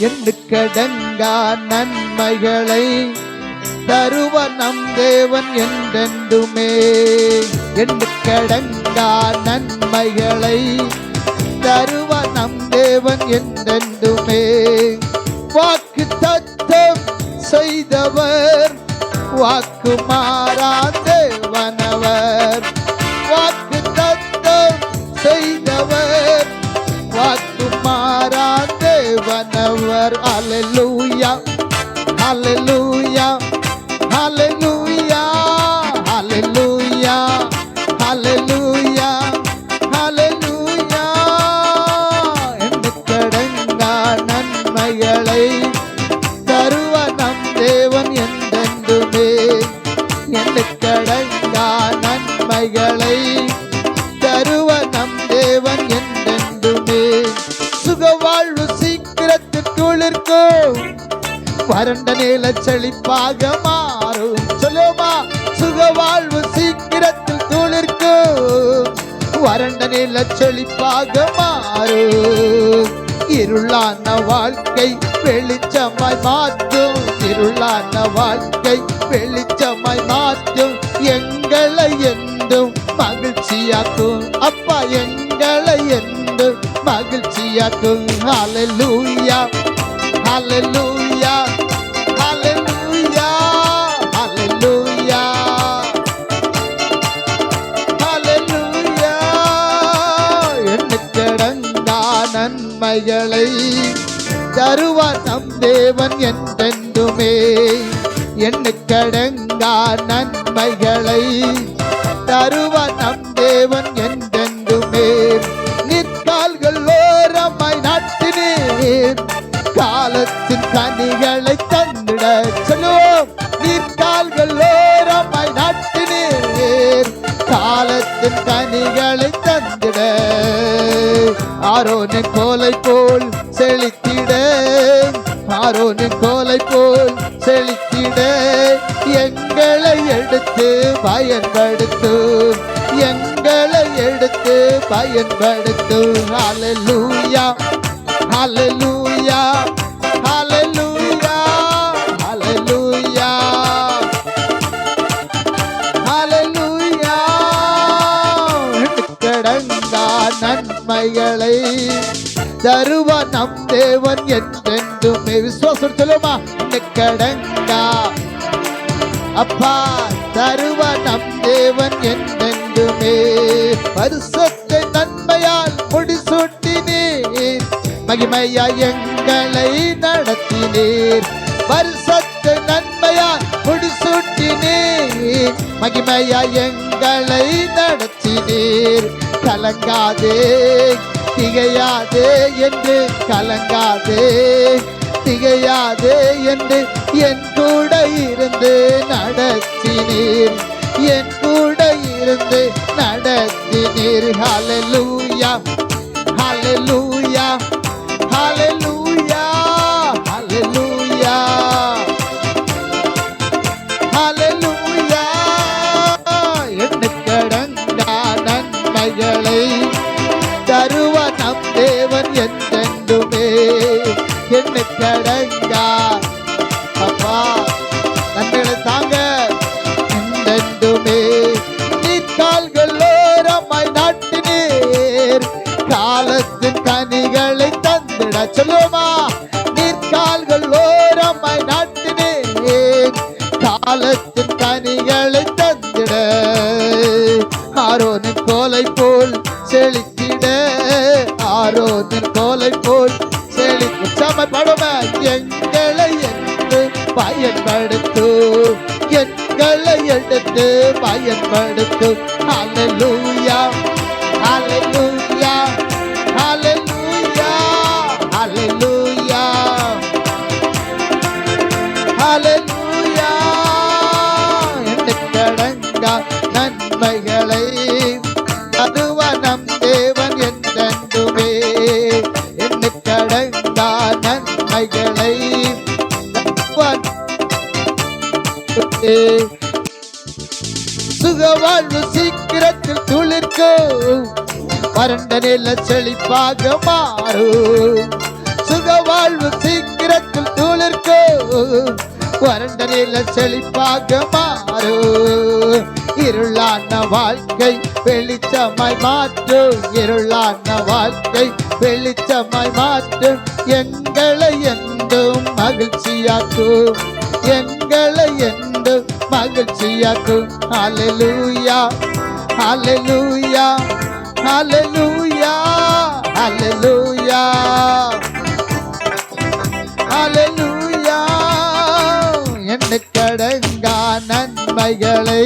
எண்ணுக்கடங்கா நன்மைகளை தருவ நம் தேவன் என்றென்றுமே. எண்ணுக்கடங்கா நன்மைகளை தருவ நம் தேவன் என்றென்றுமே. வாக்கு தத்தம் செய்தவர் வாக்கு மாறா தேவனவர் வாக்கு தத்தம் செய்த আর আলেলুয়া আলেলুয়া சீக்கிரத்தில் வறண்ட நில செழிப்பாக மாறும். சொல்லுமா சுக வாழ்வு சீக்கிரத்தில் துளிர்க்கும். வறண்ட நில செழிப்பாக மாறும். இருளான வாழ்க்கை வெளிச்சமாய் மாற்றும். இருளான வாழ்க்கை வெளிச்சமாய் மாற்றும். எங்களை என்றும் மகிழ்ச்சியாக்கும். அப்பா எங்களை என்றும் மகிழ்ச்சியாக்கும். அலலூயா ஹalleluya ஹalleluya ஹalleluya ஹalleluya எண்ணுக்கடங்கா நன்மைகளை தருவார் நம் தேவன் என்றென்றுமே எண்ணுக்கடங்கா நன்மைகளை தருவார் நம் தேவன் என்றென்றுமே ஆரோனு கோலை போல் செழித்திட ஆரோனு கோலை போல் செழித்திட எங்களை எடுத்து பயன்படுத்து எங்களை எடுத்து பயன்படுத்து. அலலூயா அலலூயா அலலூயா அலலூயா அலலூயா கடங்கா நன்மைகளை தருவா நம் தேவன் என்றென்றுமே. விசுவாசம் சொல்லுமா கடங்கா அப்பா தருவ நம் தேவன் என்றென்றுமே. பரிசத்தை நன்மையால் முடிசூட்டினீர் மகிமையா எங்களை நடத்தினீர். பரிசத்தை முடிசூட்டினீர் மகிமையா எங்களை நடத்தினீர் கலங்காதே திகையாதே என்று கலங்காதே திகையாதே என்று என் கூட இருந்து நடத்தினீர். என் கூட இருந்து நடத்தினீர். ஹலலூயா ஹலலூயா ஹலலூயா ஹலலூயா ஹalleluya. எண்ணுக்கடங்கா நன்மைகளை அப்பா நன்மைகளை தாங்க என்றென்றுமே. நீர் ஓரமாய் நாட்டினீர் காலத்தின் கனிகளை தந்திட சொல்லுமா நீர் கால்கள் ஓரமாய் நாட்டினீர் காலத்தின் கனிகளை தந்திட ஆரோனின் கோலை போல் செழித்திட ஆரோனின் கோலை போல் செழி சமப்படும எங்களை எடுத்து பயன்படுத்து எங்களை எடுத்து பயன்படுத்து. அலலூயா அலலூயா அலலூயா ஹalleluya. சுகவாழ்வு சீக்கிரத்தில் துளிர்க்கும் வறண்ட நில செழிப்பாக மாறும் சுக வாழ்வு சீக்கிரத்தில் துளிர்க்கும் வறண்ட நில செழிப்பாக மாறும் இருளான வாழ்க்கை வெளிச்சமாய் மாற்றும் இருளான வாழ்க்கை வெளிச்சமாய் மாற்றும் எங்களை என்றும் மகிழ்ச்சியாக்கும். எங்களை என்று மகிழ்ச்சியாக்கும் அலலூயா அலலூயா அலலூயா அலலூயா அலலூயா என்ன கடங்கா நன்மைகளை